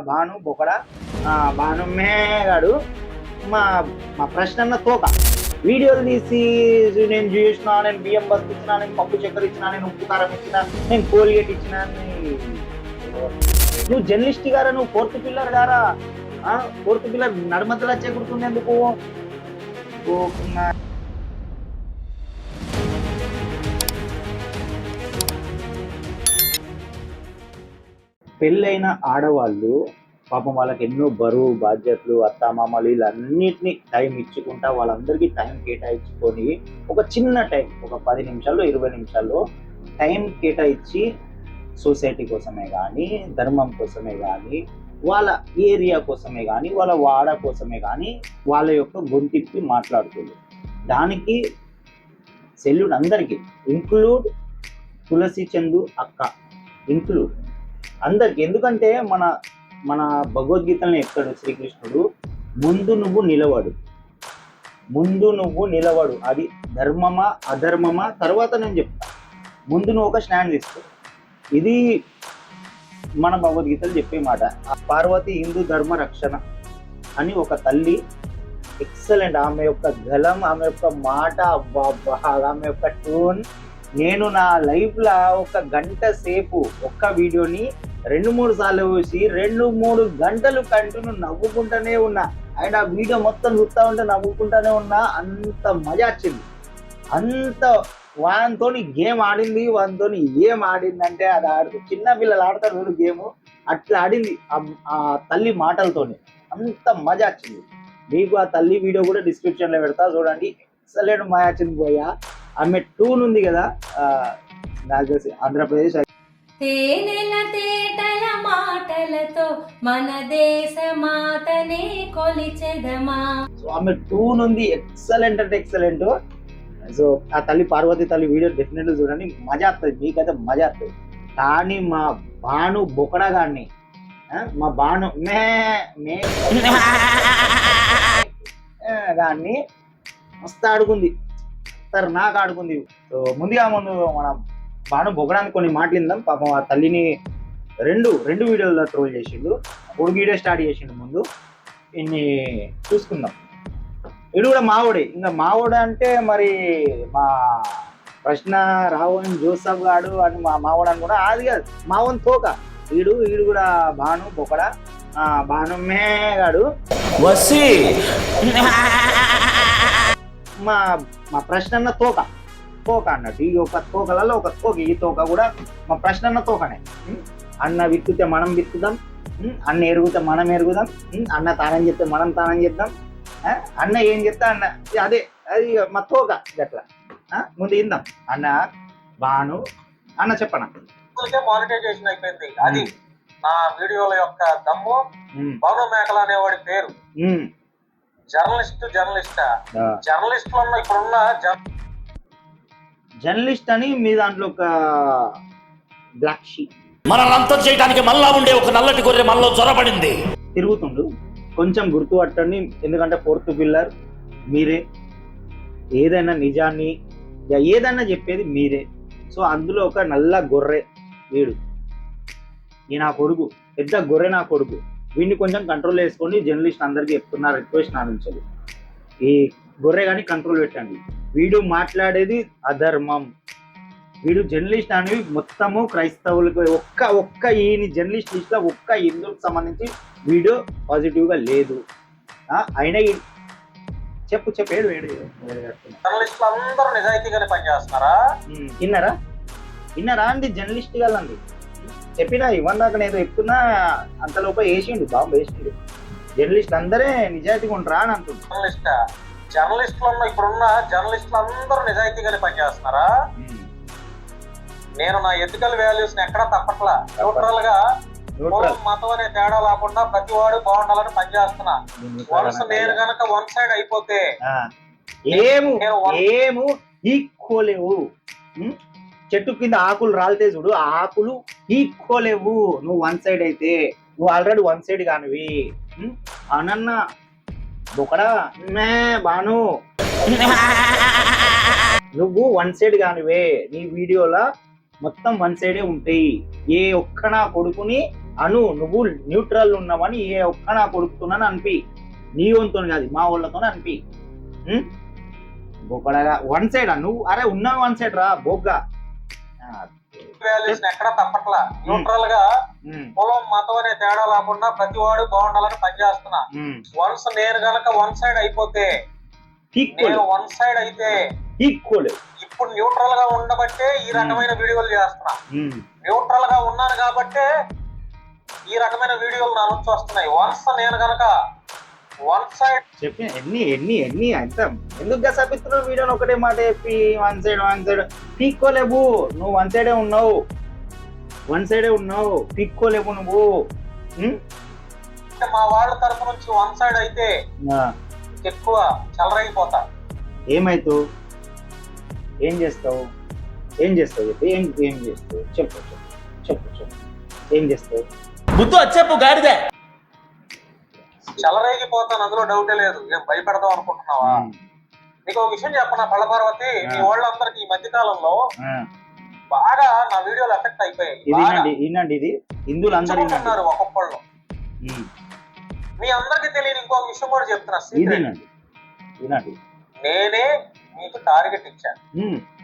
భాను బొకడ భాను మేగాడు. మా మా ప్రశ్న తోక. వీడియోలు తీసి నేను చూసినా నేను బియ్యం బస్సు ఇచ్చినా నేను పప్పు చక్కెర ఇచ్చినా నేను ఉప్పు కారం ఇచ్చిన నేను కోల్గేట్ ఇచ్చిన అని- నువ్వు జర్నలిస్ట్ గారా నువ్వు ఫోర్త్ పిల్లర్ గారా? ఫోర్త్ పిల్లర్ నడుమతలా చేకూరుతుంది ఎందుకు పెళ్ళైన ఆడవాళ్ళు పాపం వాళ్ళకి ఎన్నో బరువు బాధ్యతలు అత్తామామలు వీళ్ళన్నిటిని టైం ఇచ్చుకుంటా వాళ్ళందరికీ టైం కేటాయించుకొని ఒక చిన్న టైం ఒక పది నిమిషాల్లో ఇరవై నిమిషాల్లో టైం కేటాయించి సొసైటీ కోసమే కానీ ధర్మం కోసమే కానీ వాళ్ళ ఏరియా కోసమే కానీ వాళ్ళ వాడ కోసమే కానీ వాళ్ళ యొక్క గొంతిప్పి మాట్లాడుతుంది. దానికి సెల్యూట్ అందరికీ ఇంక్లూడ్ తులసి చందు అక్క ఇంక్లూడ్ అందరికి. ఎందుకంటే మన మన భగవద్గీతలను చెప్తాడు శ్రీకృష్ణుడు. ముందు నువ్వు నిలవడు. ముందు నువ్వు నిలవడు. అది ధర్మమా అధర్మమా? తర్వాత నేను చెప్తా. ముందు నువ్వు ఒక స్టాండ్ తీసుకో. ఇది మన భగవద్గీతలు చెప్పే మాట. ఆ పార్వతి హిందూ ధర్మ రక్షణ అని ఒక తల్లి ఎక్సలెంట్. ఆమె యొక్క గలం ఆమె యొక్క మాట అబ్బా, ఆమె యొక్క టోన్ నేను నా లైఫ్లో ఒక గంట సేపు ఒక్క వీడియోని రెండు మూడు సార్లు చూసి రెండు మూడు గంటలు కంటిన్యూ నవ్వుకుంటూనే ఉన్నా. అండ్ ఆ వీడియో మొత్తం చూస్తూ ఉంటే నవ్వుకుంటూనే ఉన్నా. అంత మజా వచ్చింది. అంత వానితో గేమ్ ఆడింది. వానితో ఏం ఆడిందంటే అది ఆడుతూ చిన్న పిల్లలు ఆడతారు చూడు గేమ్. అట్లా ఆడింది ఆ- తల్లి మాటలతోని. అంత మజా వచ్చింది. మీకు ఆ తల్లి వీడియో కూడా డిస్క్రిప్షన్లో పెడతా. చూడండి. ఎక్సలెంట్ మజా వచ్చింది పోయా. ఆమె టూన్ ఉంది కదా ఆ, నాకు తెలిసి ఆంధ్రప్రదేశ్ తేనెల తేటల మాటలతో మన దేశ మాతనే కొలిచెదమా సో ఆమె టూన్ ఉంది ఎక్సలెంట్ అంటే ఎక్సలెంట్ సో ఆ తల్లి పార్వతి తల్లి వీడియో డెఫినెట్ చూడండి మజా వస్తుంది మీకైతే మజా వస్తుంది కానీ మా బాను బొకడా గాన్ని ఆ, మా బాను మే మే ఆ, గాన్ని మస్తు ఆడుకుంది సార్ నాకు ఆడుకుంది. సో ముందుగా ముందు మన బాను బొకడానికి కొన్ని మాట్లాడిందాం పాపం ఆ తల్లిని రెండు రెండు వీడియోల్లో ట్రోల్ చేసిండు. ఒక వీడియో స్టార్ట్ చేసిండు ముందు. ఇన్ని చూసుకుందాం. వీడు కూడా మావోడే. ఇంకా మావోడు అంటే మరి మా ప్రశ్న రావణ్ జోసఫ్ గాడు అని మా మావోడు అని కూడా అది కాదు. మావన్ తోక. వీడు వీడు కూడా బాను బొకడ ఆ, బాను మేగాడు వసి. మా మా ప్రశ్న తోక తోక అన్నట్టు ఈ ఒక తోకలలో ఒక తోక ఈ తోక కూడా మా ప్రశ్న తోకనే? అన్న విత్తుతే మనం విత్తుదాం? అన్న ఎరుగుతే మనం ఎరుగుదాం? అన్న తానం చెప్తే మనం తానం చేద్దాం ఆ? అన్న ఏం చెప్తా అన్న అదే అది మా తోక గట్ల? ముందు ఇందాం అన్న బాను అన్న చెప్పన్న కే మానిటైజేషన్ అయిపోయింది అది నా వీడియోల యొక్క దమ్ము. భవన మేకల అనేవాడి పేరు జర్నలిస్ట్ జర్నలిస్ట్? ఆ. జర్నలిస్టులలో ఇప్పుడున్న జర్- జర్నలిస్ట్ అని మీ దాంట్లో ఒక బ్లాక్ షీప్ మనల్ని అంతం చేయడానికి మళ్ళా ఉండే ఒక నల్లటి గొర్రె మనలో చొరబడింది తిరుగుతుండు. కొంచెం గుర్తుపట్టండి. ఎందుకంటే ఫోర్త్ పిల్లర్ మీరే. ఏదైనా నిజాన్ని ఏదైనా చెప్పేది మీరే. సో అందులో ఒక నల్ల గొర్రె వీడు. ఈ నా కొడుకు. పెద్ద గొర్రె నా కొడుకు. వీడిని కొంచెం కంట్రోల్ వేసుకోండి జర్నలిస్ట్ అందరికీ చెప్తున్నా రిక్వెస్ట్ నా నుంచి. ఈ గొర్రె కానీ కంట్రోల్ పెట్టండి. వీడు మాట్లాడేది అధర్మం. వీడు జర్నలిస్ట్ అనేవి మొత్తము క్రైస్తవులకు ఒక్క ఒక్క ఈయన జర్నలిస్ట్ లిస్ట్లో ఒక్క హిందువులకు సంబంధించి వీడియో పాజిటివ్గా లేదు. అయినా చెప్పు చెప్పు ఏడు ఏడు చెప్తున్నా. జర్నలిస్టులు అందరూ నిజాయితీగానే పనిచేస్తున్నారా? విన్నారా? విన్నారా అండి? జర్నలిస్ట్ గాలండి చెప్పినా ఇవ్వండి దాకా నేను చెప్తున్నా అంతలోప వేసిండు బాంబు వేసిండు. జర్నలిస్ట్ అందరే నిజాయితీగా ఉంటారా అని అంటుంది జర్నలిస్ట్? జర్నలిస్టులలో ఇప్పుడున్న జర్నలిస్టులు అందరూ నిజాయితీగానే పనిచేస్తున్నారా? నేను నా ఎథికల్ వాల్యూస్ని ఎక్కడా తప్పట్లా. న్యూట్రల్. గా మతం అనే తేడా లేకుండా ప్రతి వాడు బాగుండాలని పనిచేస్తున్నా. వన్స్ నేను గనక వన్ సైడ్ అయిపోతే ఏము ఏము ఈక్కోలేవు ఉం? చెట్టు కింద ఆకులు రాలితే చూడు ఆకులు ఈక్కోలేవు నువ్వు వన్ సైడ్ అయితే నువ్వు ఆల్రెడీ వన్ సైడ్ కానివి. అనన్న. బొకడా మే బాను నువ్వు వన్ సైడ్ కానివే. నీ వీడియోలో మొత్తం వన్ సైడే ఉంటాయి. ఏ ఒక్క నా కొడుకుని అను నువ్వు న్యూట్రల్ ఉన్నావని ఏ ఒక్క నా కొడుకుతున్నాను అనిపి. నీ వంతో కాదు మా వాళ్ళతో అనిపి. బొక్కడగా. One side? నువ్వు అరే ఉన్నావు వన్ సైడ్ రా బొగ్గా. వాల్యూస్ ఎక్కడ తప్పట్లా. న్యూట్రల్గా కులం మతం అనే తేడా లేకుండా ప్రతి వాడు బాగుండాలని పనిచేస్తున్నా. వన్స్ నేను గనక వన్ సైడ్ అయిపోతే నేను వన్ సైడ్ అయితే ఈక్వల్ ఇప్పుడు న్యూట్రల్గా ఉండబట్టే ఈ రకమైన వీడియోలు చేస్తున్నా. న్యూట్రల్గా ఉన్నాను కాబట్టే ఈ రకమైన వీడియోలు నా నుంచి వస్తున్నాయి. వన్స్ నేను గనక వన్ సైడ్ చెప్పి ఎన్ని ఎన్ని ఎన్ని అంత ఎందుకు గసపిస్తున్నావు వీడియోని? ఒకటే మాట చెప్పి వన్ సైడ్ వన్ సైడ్ పీక్కోలేవు. నువ్వు వన్ సైడే ఉన్నావు. వన్ సైడే ఉన్నావు. పీక్కోలేవు నువ్వు? మా వాళ్ళ తరపు నుంచి వన్ సైడ్ అయితే ఎక్కువ చలరైపోతా. ఏమైతావు ఏం చేస్తావు? ఏం చేస్తావు చెప్పి. ఏం ఏం చేస్తావు? చెప్పు చెప్పు. చెప్పు చెప్పు. ఏం చేస్తావు? బుద్ధు వచ్చేపు గాడిదే. చలరేగిపోతాను అందులో డౌటే లేదు. ఏం భయపెడదాం అనుకుంటున్నావా. నీకు ఒక విషయం చెప్పనా పళ్ళపార్వతి మీ. వాళ్ళందరికి ఈ మధ్య కాలంలో బాగా నా వీడియోలు ఎఫెక్ట్ అయిపోయాయి. ఇది బాగా వినండి వినండి ఇది. హిందువులు అందరూ ఒక్కొక్కళ్ళు. మీ అందరికి తెలియని ఇంకొక విషయం కూడా చెప్తున్నా నేనే మీకు టార్గెట్ ఇచ్చాను.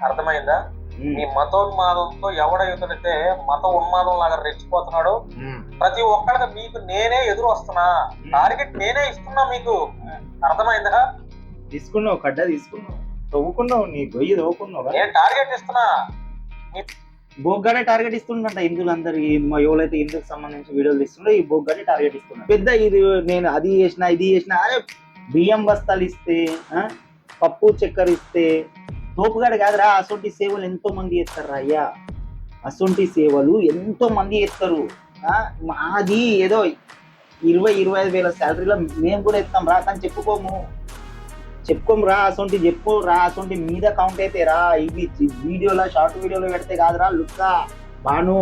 అర్థమైందా? మీ మతోన్మాదంతో ఎవడైతుందంటే మత ఉన్మాదం లాగా రెచ్చిపోతున్నాడు. ప్రతి ఒక్కరికి మీకు నేనే ఎదురు వస్తున్నా. టార్గెట్ నేనే ఇస్తున్నా మీకు. అర్థమైందా? తీసుకున్నావు కడ్డ తీసుకున్నావు. తవ్వుకున్నావు నీ గొయ్యి తవ్వుకున్నావు? నేను టార్గెట్ ఇస్తున్నా. బొగ్గానే టార్గెట్ ఇస్తుండంట మ- ఎవరైతే హిందువుకి సంబంధించి వీడియోలు ఇస్తుండో ఈ బొగ్గానే టార్గెట్ ఇస్తున్నారు. పెద్ద ఇది నేను అది చేసిన ఇది చేసిన అరే బియ్యం బస్తాలు ఇస్తే పప్పు చక్కెర ఇస్తే తోపుగాడు కాదురా అసొంటి సేవలు ఎంతో మంది చేస్తారు అయ్యా అసొంటి సేవలు ఎంతో మంది చేస్తారు. మాది ఏదో ఇరవై ఇరవై ఐదు వేల శాలరీలో మేము కూడా ఇస్తాం రా కానీ చెప్పుకోము. చెప్పుకోము రా అసొంటి చెప్పు రా అసొంటి మీద కౌంట్ అయితే రా. ఇవి వీడియోలో షార్ట్ వీడియోలో పెడితే కాదురా లుక్క. బాను.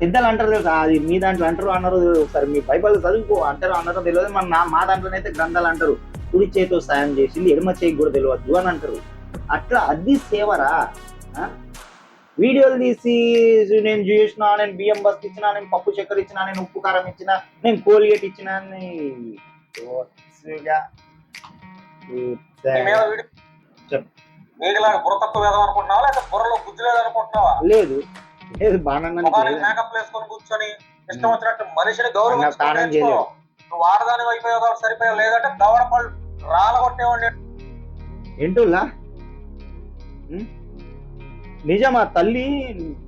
పెద్దలు అంటారు తెలుసా అది మీ దాంట్లో అంటారు అన్నారు ఒకసారి మీ బైబల్ చదువుకో అంటారు అన్నారు తెలియదు మన నా మా దాంట్లోనైతే గ్రంథాలు అంటారు. కుడి చేతితో సాయం చేసింది ఎడమ చేయికి కూడా తెలియదు అని అంటారు. అట్లా అది సేవరా వీడియోలు తీసి నేను చేసిన నేను బియ్యం బస్ ఇచ్చిన నేను పప్పు చక్కెర ఇచ్చిన నేను ఉప్పు కారం ఇచ్చిన నేను కోల్గేట్ ఇచ్చిన లేదు. లేదు బాగా కూర్చొని ఇష్టం వచ్చినట్టు మనిషిని. నువ్వు అయిపోయావు కాబట్టి సరిపోయావు. లేదంటే దవడ పళ్ళు రాలగొట్టేవాడిని. ఏంటుల్లా ఉం? నిజమా తల్లి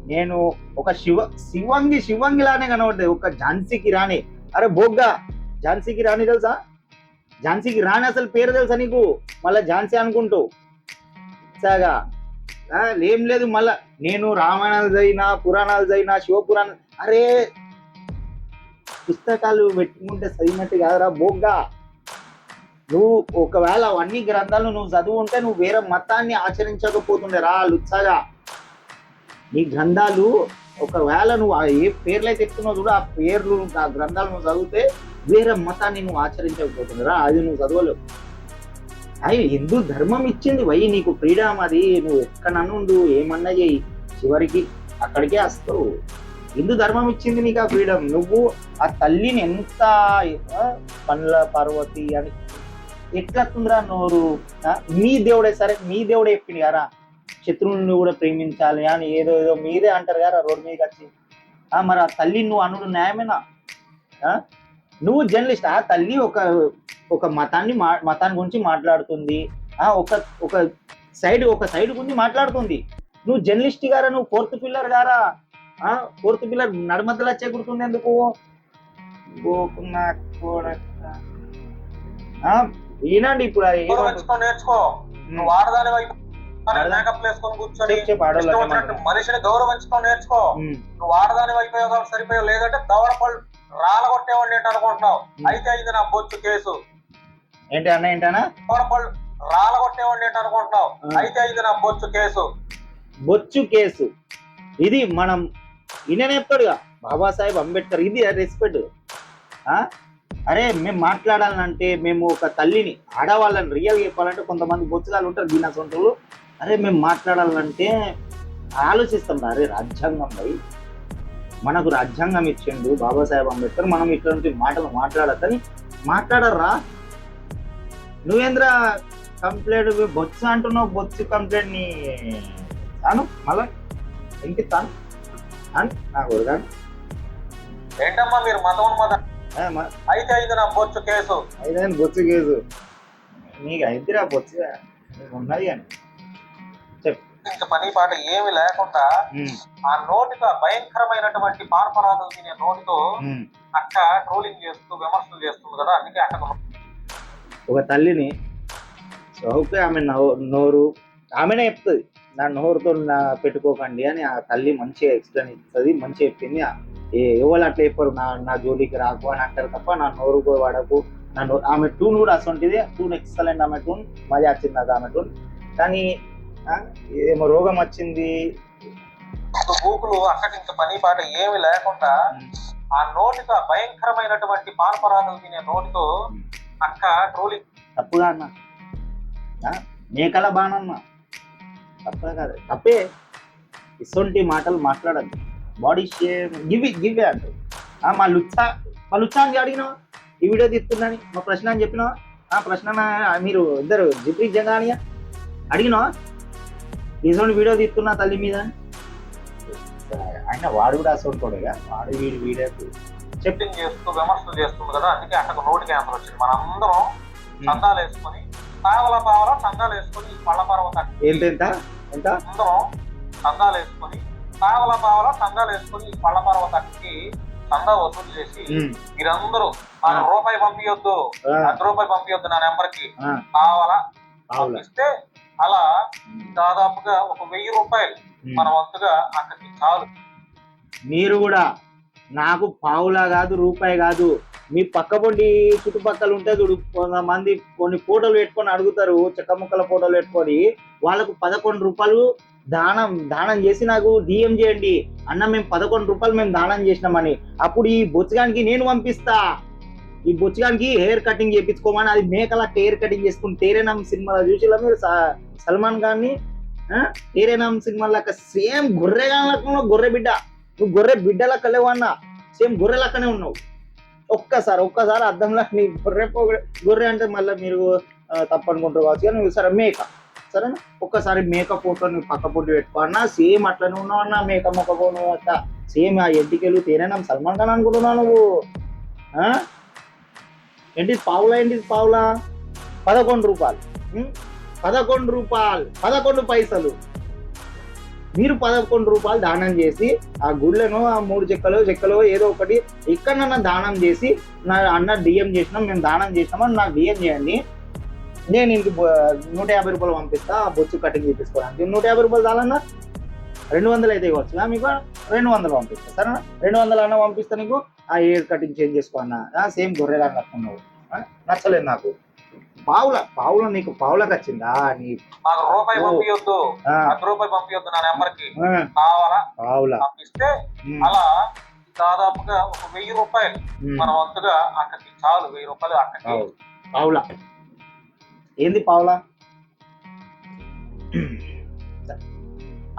నేను ఒక శివ శివంగి శివంగిలానే లానే ఒక ఝాన్సీకి రాణి. అరే బొగ్గా ఝాన్సీకి రాణి తెలుసా? ఝాన్సీకి రాణి అసలు పేరు తెలుసా నీకు? మళ్ళా ఝాన్సీ అనుకుంటూ సాగా. ఏం లేదు మళ్ళా నేను రామాయణాలు చదివినా పురాణాలు చదివినా శివపురాణం అరే! పుస్తకాలు పెట్టుకుంటే చదివినట్టు కాదురా బొగ్గా. నువ్వు ఒకవేళ అవన్నీ గ్రంథాలు నువ్వు చదువు ఉంటే నువ్వు వేరే మతాన్ని ఆచరించకపోతుండే రా లుచ్చగా. నీ గ్రంథాలు ఒకవేళ నువ్వు ఆ ఏ పేర్లు అయితే ఎత్తున్నావు చూడు ఆ పేర్లు ఆ గ్రంథాలు నువ్వు చదివితే వేరే మతాన్ని నువ్వు ఆచరించకపోతుండే అది నువ్వు చదవలేవు. అవి హిందూ ధర్మం ఇచ్చింది వై నీకు ఫ్రీడమ్ అది నువ్వు ఎక్కడనుండు ఉండు ఏమన్నా చేయి చివరికి అక్కడికే వస్తావు. హిందూ ధర్మం ఇచ్చింది నీకు ఆ ఫ్రీడమ్. నువ్వు ఆ తల్లిని ఎంత పండ్ల పార్వతి అని ఎట్లా తుందిరా నోరు? మీ దేవుడే సరే మీ దేవుడే చెప్పింది కదా శత్రువులను కూడా ప్రేమించాలి అని ఏదో ఏదో మీరే అంటారు కదా రోడ్డు మీదకి వచ్చి. ఆ, మరి ఆ తల్లి నువ్వు అనుడు న్యాయమేనా? ఆ? నువ్వు జర్నలిస్ట్ ఆ తల్లి ఒక ఒక మతాన్ని మా మతాన్ని గురించి మాట్లాడుతుంది. ఆ ఒక ఒక సైడ్ ఒక సైడ్ గురించి మాట్లాడుతుంది. నువ్వు జర్నలిస్ట్ గారా? నువ్వు ఫోర్త్ పిల్లర్ గారా? ఆ ఫోర్త్ పిల్లర్ నడుమద్దలు వచ్చే గుర్తుంది ఎందుకు గోకున్నా కొడక. ఆ, ఈనండి ఇప్పుడు నేర్చుకో నువ్వు ఆడదాని వైపు మేకప్ వేసుకొని కూర్చొని ఇష్టం వచ్చినట్టు? మనిషిని గౌరవించుకొని నేర్చుకో. నువ్వు ఆడదాని అయిపోయావు కాబట్టి సరిపోయావు లేదంటే దవడ పళ్ళు రాలగొట్టేవాడిని ఏంటి అనుకుంటున్నావు? అయితే అయింది నా బొచ్చు కేసు. ఏంటి అన్న ఏంటన్నా దవడ పళ్ళు రాలగొట్టేవాడిని ఏంటి అనుకుంటున్నావు. అయితే అయింది నా బొచ్చు కేసు. బొచ్చు కేసు. ఇది మనం ఈయన చెప్తాడుగా బాబాసాహెబ్ అంబేద్కర్ ఇది రెస్పెక్ట్ అరే మేము మాట్లాడాలంటే మేము ఒక తల్లిని ఆడవాళ్ళని రియల్ చెప్పాలంటే కొంతమంది బొచ్చుగాలు ఉంటారు దీని సొంతలు అరే మేము మాట్లాడాలంటే ఆలోచిస్తాం అరే రాజ్యాంగం భయ్ మనకు రాజ్యాంగం ఇచ్చిండు బాబాసాహెబ్ అంబేద్కర్. మనం ఇట్లాంటి మాటలు మాట్లాడద్దని మాట్లాడరా? నువ్వేంద్ర కంప్లైంట్ బొత్స అంటున్నావు బొత్సు కంప్లైంట్ని తాను? మళ్ళా? ఇంటి తాను? అని నాకు ఉరగాను. ఏంటమ్మా మీరు మతం అయితే అయింది నా బొచ్చు కేసు. ఐదైనా బొత్సు కేసు. నీకు అయిద్దిరా నీకు ఉన్నది అని చెప్పు ఇంక పని పాట ఏమి లేకుండా ఆ నోటితో భయంకరమైనటువంటి పార్పరాలు తినే నోటితో. అక్క ట్రోలింగ్ చేస్తూ విమర్శలు చేస్తుంది కదా అందుకే అక్క ఒక తల్లిని చౌకే ఆమె నోరు ఆమెనే చెప్తుంది నా నోరుతో నా పెట్టుకోకండి అని ఆ తల్లి మంచిగా ఎక్స్ప్లెయిన్ ఇస్తుంది మంచిగా చెప్పింది. ఎవరు అట్లా చెప్పరు నా నా జోలికి రాకు అని అంటారు తప్ప నా నోరు వాడకు నా నోరు ఆమె టూన్ కూడా అసంటిది టూన్ ఎక్సలెంట్ ఆమె టూన్ మజా వచ్చింది నాకు ఆమె టూన్ కానీ ఏమో రోగం వచ్చింది. గూగులు అక్కడి ఇంక పని పాట ఏమి లేకుండా ఆ నోటితో ఆ భయంకరమైనటువంటి పార్పరాలు తినే నోటితో అక్క ట్రోలింగ్. తప్పుగా అన్న. ఆ, మేకల బాణన్న తప్పే కాదు. తప్పే. ఇసొంటి మాటలు మాట్లాడద్దు. బాడీ షేమ్ గివి గివే అంటారు ఆ, మా లుచ్చా మా లుచ్చా అని అడిగినావా? ఈ వీడియో తీస్తున్నాని మా ప్రశ్న అని చెప్పినావా? ఆ ప్రశ్న మీరు ఇద్దరు జిబ్రి జగానియా? అడిగినావా? ఇసొంటి వీడియో తీస్తున్నా తల్లి మీద. ఆయన వాడు కూడా అసొంటోడుగా వాడు వీడి వీడియో చెప్పింగ్ చేస్తూ విమర్శలు చేస్తుంది కదా అందుకే అక్కకు నోటి క్యాన్సర్ వచ్చింది. మనందరం చందాలు వేసుకొని పావల పావల చందాలు వేసుకొని పళ్ళ పర్వత ఎంత? ఎంత? అందరం చందాలు వేసుకొని పావల పావల చందాలు వేసుకొని పళ్ళ పర్వతానికి చందా వసూలు చేసి మీరందరూ నాకు రూపాయి పంపించొద్దు ఆ, అర్ధ రూపాయి పంపించొద్దు నా నెంబర్కి ఆ, కావాలా ఆవుల. పంపిస్తే అలా దాదాపుగా ఒక వెయ్యి రూపాయలు. మన వంతుగా అక్కడికి చాలు. మీరు కూడా నాకు పావులా కాదు రూపాయి కాదు మీ పక్క పొంటి చుట్టుపక్కల ఉంటే చూడు కొంతమంది కొన్ని ఫోటోలు పెట్టుకొని అడుగుతారు చెక్క ముక్కల ఫోటోలు పెట్టుకొని వాళ్ళకు పదకొండు రూపాయలు దానం దానం చేసి నాకు డిఎం చేయండి. అన్న మేము పదకొండు రూపాయలు మేము దానం చేసినామని. అప్పుడు ఈ బొచ్చగానికి నేను పంపిస్తా. ఈ బొచ్చగానికి హెయిర్ కటింగ్ చేయించుకోమని అది మేకలా హెయిర్ కటింగ్ చేసుకుని తేరేనామ్ సినిమాలో చూసిలా మీరు? సల్మాన్ ఖాన్ని తేరేనామ్ సినిమా లెక్క సేమ్ గొర్రెగా లెక్క గొర్రె బిడ్డ నువ్వు గొర్రె బిడ్డ లెక్క లేవు అన్న. సేమ్ గొర్రె లెక్కనే ఉన్నావు. ఒక్కసారి ఒక్కసారి అర్థంలో నీ గొర్రె గొర్రె అంటే మళ్ళీ మీరు తప్పనుకుంటారు కావచ్చు కానీ నువ్వు సరే మేక. సరేనా? ఒక్కసారి మేక ఫోటో నువ్వు పక్క పొట్టు పెట్టుకో అన్న. సేమ్ అట్లనే ఉన్నావు అన్న. మేక మొక్క పోను అట్లా సేమ్ ఆ ఎడ్డికెళ్ళు తేనేనా సల్మాన్ ఖాన్ అనుకుంటున్నావు నువ్వు. ఏంటి? పావులా ఏంటి? పావులా? పదకొండు రూపాయలు. పదకొండు రూపాయలు. పదకొండు పైసలు. మీరు పదకొండు రూపాయలు దానం చేసి ఆ గుళ్ళను ఆ మూడు చెక్కలు చెక్కలు ఏదో ఒకటి ఎక్కడన్నా దానం చేసి నా అన్న డిఎం చేసినాం మేము దానం చేసినామని నాకు డిఎం చేయండి. నేను ఇంటికి నూట యాభై రూపాయలు పంపిస్తా ఆ బొచ్చు కటింగ్ చేపించుకోవడానికి నూట యాభై రూపాయలు చాలన్నా రెండు వందలు అయితే ఇవ్వచ్చు మీకు? రెండు వందలు పంపిస్తా సరేనా? రెండు వందలు అన్న పంపిస్తా నీకు. ఆ హెయిర్ కటింగ్ చేంజ్ చేసుకో అన్న. సేమ్ గొర్రెగా కట్టుకున్నావు? నచ్చలేదు నాకు. పావుల పావుల నీకు పావులకు వచ్చిందా? నీ నాకు రూపాయి. పంపించొద్దు రూపాయి పంపించొద్దు నా నెంబర్కి ఆ, కావాలా? పావుల. పంపిస్తే అలా దాదాపుగా ఒక వెయ్యి రూపాయలు. మన వంతుగా అక్కడికి చాలు వెయ్యి రూపాయలు అక్కడికి పావు- పావులా. ఏంది పావులా?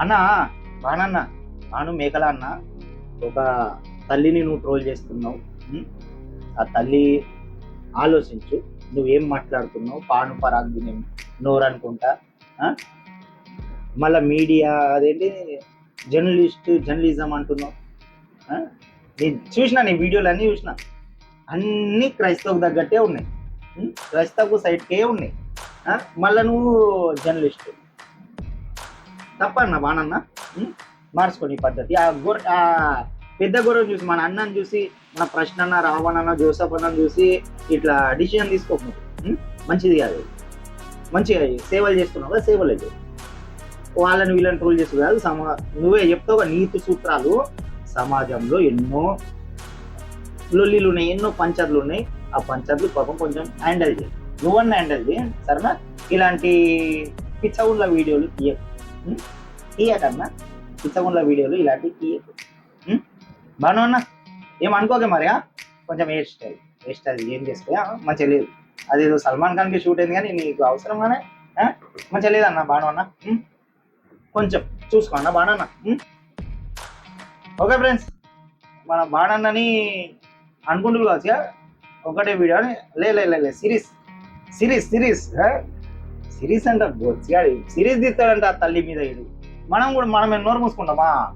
అన్న బాణన్న నాను మేకల అన్న. ఒక తల్లిని నువ్వు ట్రోల్ చేస్తున్నావు. ఆ తల్లి ఆలోచించు నువ్వేం మాట్లాడుతున్నావు? పాను పరాగ్ తినే నోరు అనుకుంటా. మళ్ళా మీడియా అదేంటి? జర్నలిస్ట్ జర్నలిజం అంటున్నావు. నేను చూసిన నీ వీడియోలు అన్నీ చూసిన. అన్నీ క్రైస్తవుకు తగ్గట్టే ఉన్నాయి. క్రైస్తవకు సైడ్కే ఉన్నాయి. మళ్ళీ నువ్వు జర్నలిస్ట్. తప్పన్న బాణన్న? ఉం? మార్చుకోని ఈ పద్ధతి. ఆ గొర్రె ఆ పెద్ద గొర్రెను చూసి మన అన్నని చూసి మన ప్రశ్న అన్న రావణన్న జోసఫ్ అన్న చూసి ఇట్లా డిసిజన్ తీసుకోకుండా మంచిది కాదు. మంచిగా సేవలు చేస్తున్నావు కదా సేవలు అయితే. వాళ్ళని వీళ్ళని ట్రోల్ చేస్తూ కాదు సమా నువ్వే చెప్తావు నీతి సూత్రాలు. సమాజంలో ఎన్నో లొల్లీలు ఉన్నాయి ఎన్నో పంచర్లు ఉన్నాయి. ఆ పంచర్లు పాపం కొంచెం హ్యాండిల్ చేయి. నువ్వన్న హ్యాండిల్ చేయి సరేనా? ఇలాంటి పిచ్చవుళ్ళ వీడియోలు తీయకు. తీయకన్నా పిచ్చగుండ్ల వీడియోలు ఇలాంటివి తీయకు ఉం? అన్న ఏం మరి కొంచెం హెయిర్ స్టైల్ హెయిర్ స్టైల్ ఏం చేస్తాయా మంచిగా లేదు. అదేదో సల్మాన్ ఖాన్కి షూట్ అయింది కానీ నీకు అవసరంగానే మంచిగా లేదన్నా బాను అన్న కొంచెం చూసుకో అన్న అన్న ఓకే ఫ్రెండ్స్. మన బాణన్నని అనుకుంటున్నారు కావచ్చు ఒకటే వీడియో అని? లే లే, లే లే సిరీస్. సిరీస్ సిరీస్ సిరీస్ అంట సిరీస్ తీస్తాడంట ఆ తల్లి మీద ఇది మనం కూడా మనం నోరు మూసుకుంటామా?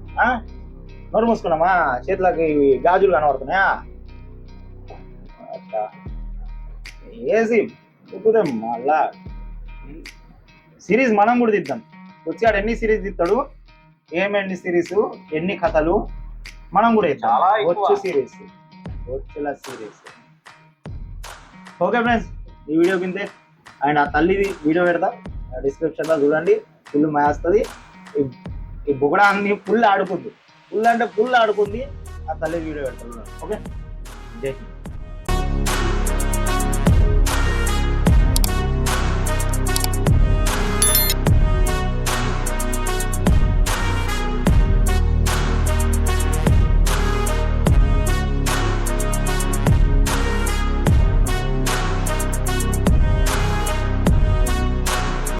నోరు మూసుకున్నామా చేతులకి ఇవి గాజులు కనబడుతున్నాయా. ఏసి ఒప్పుదాం మళ్ళా. సిరీస్ మనం కూడా తీద్దాం. వచ్చాడు ఎన్ని సిరీస్ తీస్తాడు? ఏమేమి సిరీస్? ఎన్ని కథలు? మనం కూడా. చాలా. వచ్చు సిరీస్. వచ్చేలా సిరీస్. ఓకే ఫ్రెండ్స్ ఈ వీడియో కిందే. అండ్ ఆ తల్లిది వీడియో పెడతా. డిస్క్రిప్షన్లో చూడండి. ఫుల్ మేస్తుంది ఈ బుగడా అన్ని ఫుల్ ఆడుకుంది. ఫుల్ అంటే ఫుల్ ఆడుకుంది. ఆ తల్లి వీడియో పెడతాను ఓకే? జై హింద్.